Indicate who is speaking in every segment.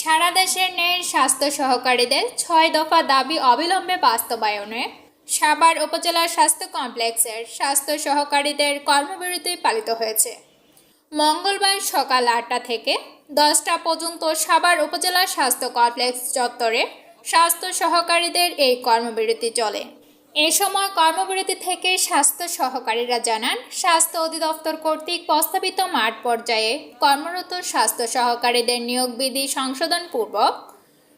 Speaker 1: সারা দেশের ন্যায় স্বাস্থ্য সহকারীদের ছয় দফা দাবি অবিলম্বে বাস্তবায়নে সাভার উপজেলা স্বাস্থ্য কমপ্লেক্সের স্বাস্থ্য সহকারীদের কর্মবিরতি পালিত হয়েছে। মঙ্গলবার সকাল আটটা থেকে দশটা পর্যন্ত সাভার উপজেলা স্বাস্থ্য কমপ্লেক্স চত্বরে স্বাস্থ্য সহকারীদের এই কর্মবিরতি চলে। এ সময় কর্মবিরতি থেকে স্বাস্থ্য সহকারীরা জানান, স্বাস্থ্য অধিদপ্তর কর্তৃক প্রস্তাবিত মাঠ পর্যায়ে কর্মরত স্বাস্থ্য সহকারীদের নিয়োগ বিধি সংশোধন পূর্বক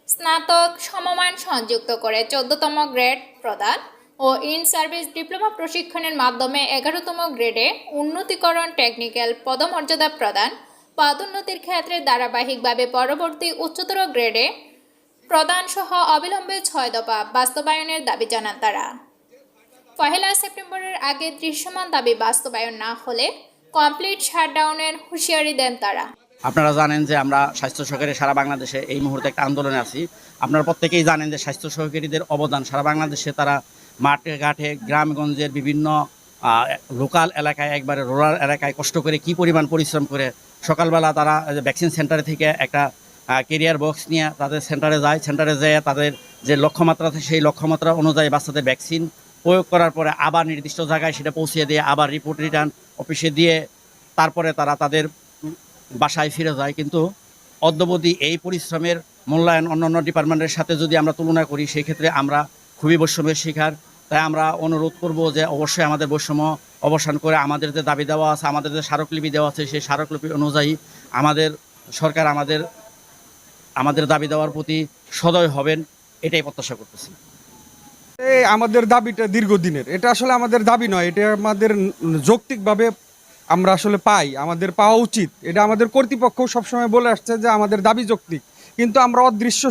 Speaker 1: স্নাতক সমমান সংযুক্ত করে চোদ্দতম গ্রেড প্রদান ও ইন সার্ভিস ডিপ্লোমা প্রশিক্ষণের মাধ্যমে এগারোতম গ্রেডে উন্নতিকরণ টেকনিক্যাল পদমর্যাদা প্রদান, পদোন্নতির ক্ষেত্রে ধারাবাহিকভাবে পরবর্তী উচ্চতর গ্রেডে প্রদান সহ অবিলম্বে ছয় দফা বাস্তবায়নের দাবি জানান তারা। পহেলা সেপ্টেম্বরের আগে দৃশ্যমান দাবি বাস্তবায়ন না হলে কমপ্লিট শাটডাউনের হুঁশিয়ারি দেন তারা।
Speaker 2: আপনারা জানেন যে আমরা স্বাস্থ্য সহকারী সারা বাংলাদেশে এই মুহূর্তে একটা আন্দোলনে আছি। আপনারা প্রত্যেকেই জানেন যে স্বাস্থ্য সহকারীদের অবদান সারা বাংলাদেশে তারা মাঠে, ঘাটে, গ্রামগঞ্জের বিভিন্ন লোকাল এলাকায় একবারে রুরাল এলাকায় কষ্ট করে কি পরিমাণ পরিশ্রম করে সকালবেলা তারা ভ্যাকসিন সেন্টারে থেকে একটা কেরিয়ার বক্স নিয়ে তাদের সেন্টারে যায়। সেন্টারে যেয়ে তাদের যে লক্ষ্যমাত্রা সেই লক্ষ্যমাত্রা অনুযায়ী বাচ্চাদের ভ্যাকসিন প্রয়োগ করার পরে আবার নির্দিষ্ট জায়গায় সেটা পৌঁছে দিয়ে আবার রিপোর্ট রিটার্ন অফিসে দিয়ে তারপরে তারা তাদের বাসায় ফিরে যায়। কিন্তু অদ্যবধি এই পরিশ্রমের মূল্যায়ন অন্যান্য ডিপার্টমেন্টের সাথে যদি আমরা তুলনা করি সেই ক্ষেত্রে আমরা খুবই বৈষম্যের শিকার। তাই আমরা অনুরোধ করব যে অবশ্যই আমাদের বৈষম্য অবসান করে আমাদের যে দাবি দেওয়া আছে, আমাদের যে স্মারকলিপি দেওয়া আছে, সেই স্মারকলিপি অনুযায়ী আমাদের সরকার আমাদের আমাদের দাবি দেওয়ার প্রতি সদয় হবেন, এটাই প্রত্যাশা করতেছি।
Speaker 3: এই আমাদের দাবিটা দীর্ঘদিনের। এটা আসলে আমাদের দাবি নয়, এটা আমাদের যৌক্তিকভাবে আমরা আসলে পাই, আমাদের পাওয়া উচিত। এটা আমাদের কর্তৃপক্ষ সবসময় বলে আসছে যে আমাদের দাবি যৌক্তিক। কিন্তু আমরা অদৃশ্য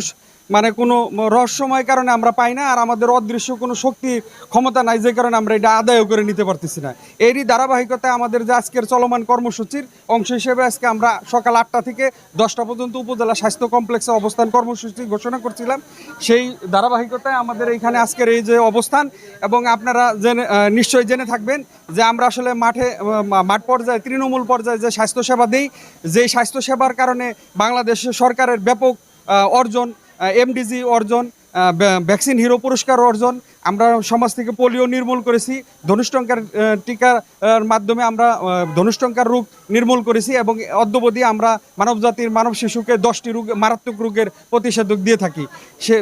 Speaker 3: মানে কোনো রহস্যময় কারণে আমরা পাই না, আর আমাদের অদৃশ্য কোনো শক্তি ক্ষমতা নাই, যে কারণে আমরা এটা আদায়ও করে নিতে পারতেছি না। এরই ধারাবাহিকতায় আমাদের যে আজকের চলমান কর্মসূচির অংশ হিসেবে আজকে আমরা সকাল আটটা থেকে দশটা পর্যন্ত উপজেলা স্বাস্থ্য কমপ্লেক্সে অবস্থান কর্মসূচি ঘোষণা করছিলাম। সেই ধারাবাহিকতায় আমাদের এইখানে আজকের এই যে অবস্থান, এবং আপনারা জেনে নিশ্চয়ই জেনে থাকবেন যে আমরা আসলে মাঠে মাঠ পর্যায়ে, তৃণমূল পর্যায়ে যে স্বাস্থ্যসেবা দিই, যেই স্বাস্থ্যসেবার কারণে বাংলাদেশ সরকারের ব্যাপক অর্জন এমডিজি অর্জন ভ্যাকসিন হিরো পুরস্কার অর্জন, আমরা সমাজ থেকে পোলিও নির্মূল করেছি ধনুষ্টঙ্কার টিকার মাধ্যমে আমরা ধনুষ্টঙ্কার রোগ নির্মূল করেছি এবং অদ্যবধি আমরা মানবজাতির মানব শিশুকে দশটি রোগ, মারাত্মক রোগের প্রতিষেধক দিয়ে থাকি। সে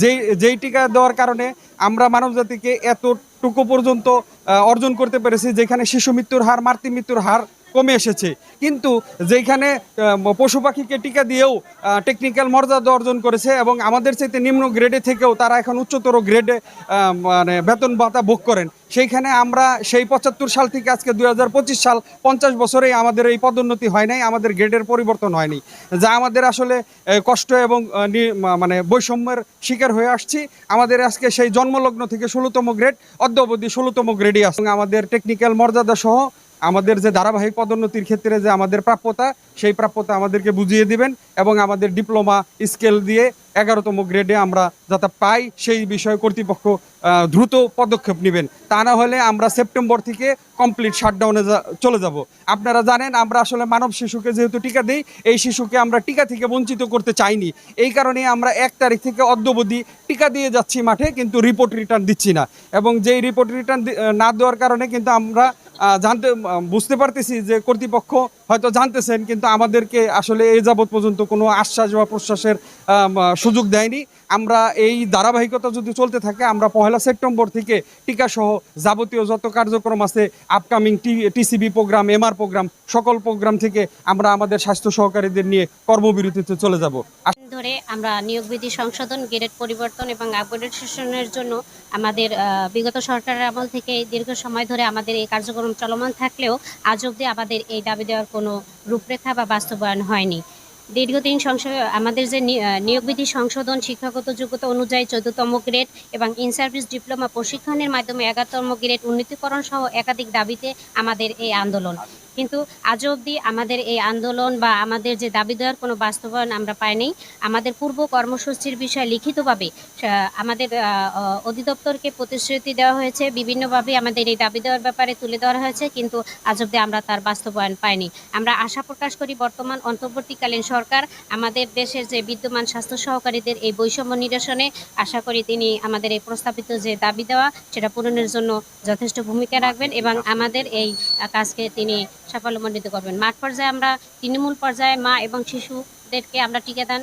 Speaker 3: যেই যেই টিকা দেওয়ার কারণে আমরা মানবজাতিকে এতটুকু পর্যন্ত অর্জন করতে পেরেছি যেখানে শিশু মৃত্যুর হার, মাতৃ মৃত্যুর হার কমে এসেছে। কিন্তু যেখানে পশু পাখিকে টিকা দিয়েও টেকনিক্যাল মর্যাদা অর্জন করেছে এবং আমাদের চাইতে নিম্ন গ্রেডে থেকেও তারা এখন উচ্চতর গ্রেডে মানে বেতন ভাতা ভোগ করেন। সেইখানে আমরা সেই পঁচাত্তর সাল থেকে আজকে দুই সাল পঞ্চাশ বছরেই আমাদের এই পদোন্নতি হয় নাই, আমাদের গ্রেডের পরিবর্তন হয়নি। যা আমাদের আসলে কষ্ট এবং মানে বৈষম্যের শিকার হয়ে আসছি। আমাদের আজকে সেই জন্মলগ্ন থেকে ষোলোতম গ্রেড অদ্যাবধি ষোলোতম গ্রেডই আছে। আমাদের টেকনিক্যাল মর্যাদা সহ আমাদের যে ধারাবাহিক পদোন্নতির ক্ষেত্রে যে আমাদের প্রাপ্যতা, সেই প্রাপ্যতা আমাদেরকে বুঝিয়ে দিবেন এবং আমাদের ডিপ্লোমা স্কেল দিয়ে এগারোতম গ্রেডে আমরা যাতে পাই, সেই বিষয়ে কর্তৃপক্ষ দ্রুত পদক্ষেপ নেবেন। তা না হলে আমরা সেপ্টেম্বর থেকে কমপ্লিট শাটডাউনে চলে যাব। আপনারা জানেন, আমরা আসলে মানব শিশুকে যেহেতু টিকা দিই, এই শিশুকে আমরা টিকা থেকে বঞ্চিত করতে চাইনি। এই কারণে আমরা এক তারিখ থেকে অদ্যবধি টিকা দিয়ে যাচ্ছি মাঠে, কিন্তু রিপোর্ট রিটার্ন দিচ্ছি না। এবং যেই রিপোর্ট রিটার্ন না দেওয়ার কারণে কিন্তু আমরা জানতে বুঝতে পারতেছি যে কর্তৃপক্ষ হয়তো জানতেছেন, কিন্তু আমাদেরকে আসলে এই যাবৎ পর্যন্ত কোনো আশ্বাস বা প্রশ্বাসের সুযোগ দেয়নি। আমরা এই ধারাবাহিকতা যদি চলতে থাকে, আমরা পহেলা সেপ্টেম্বর থেকে টিকা সহ যাবতীয় যত কার্যক্রম আছে upcoming TCB program MR program সকল প্রোগ্রাম থেকে আমরা আমাদের স্বাস্থ্য সহকারীদের নিয়ে কর্মবিরতিতে চলে যাব।
Speaker 4: ধরে আমরা নিয়োগ বিধি সংশোধন গ্রেড পরিবর্তন এবং আপগ্রেডেশনের জন্য আমাদের বিগত সরকারের আমল থেকে দীর্ঘ সময় ধরে আমাদের এই কার্যক্রম চলমান থাকলেও আজ অবধি আমাদের এই দাবি দেওয়ার কোনো রূপরেখা বা বাস্তবায়ন হয়নি। দীর্ঘদিন সংসদ আমাদের যে নিয়োগ বিধি সংশোধন, শিক্ষাগত যোগ্যতা অনুযায়ী চোদ্দতম গ্রেড এবং ইন সার্ভিস ডিপ্লোমা প্রশিক্ষণের মাধ্যমে এগারোতম গ্রেড উন্নীতকরণ সহ একাধিক দাবিতে আমাদের এই আন্দোলন। কিন্তু আজও অবধি আমাদের এই আন্দোলন বা আমাদের যে দাবি দেওয়ার কোনো বাস্তবায়ন আমরা পাইনি। আমাদের পূর্ব কর্মসূচির বিষয়ে লিখিতভাবে আমাদের অধিদপ্তরকে প্রতিশ্রুতি দেওয়া হয়েছে, বিভিন্নভাবে আমাদের এই দাবি দেওয়ার ব্যাপারে তুলে ধরা হয়েছে, কিন্তু আজ অবধি আমরা তার বাস্তবায়ন পাইনি। আমরা আশা প্রকাশ করি বর্তমান অন্তর্বর্তীকালীন সরকার আমাদের দেশের যে বিদ্যমান স্বাস্থ্য সহকারীদের এই বৈষম্য নিরসনে, আশা করি তিনি আমাদের এই প্রস্তাবিত যে দাবি দেওয়া, সেটা পূরণের জন্য যথেষ্ট ভূমিকা রাখবেন এবং আমাদের এই কাজকে তিনি সাফল্যমণ্ডিত করবেন। মাঠ পর্যায়ে আমরা তৃণমূল পর্যায়ে মা এবং শিশুদেরকে আমরা টিকাদান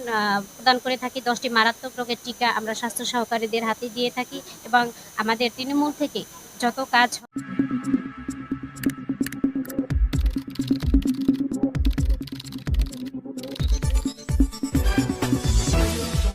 Speaker 4: প্রদান করে থাকি। দশটি মারাত্মক রোগের টিকা আমরা স্বাস্থ্য সহকারীদের হাতে দিয়ে থাকি এবং আমাদের তৃণমূল থেকে যত কাজ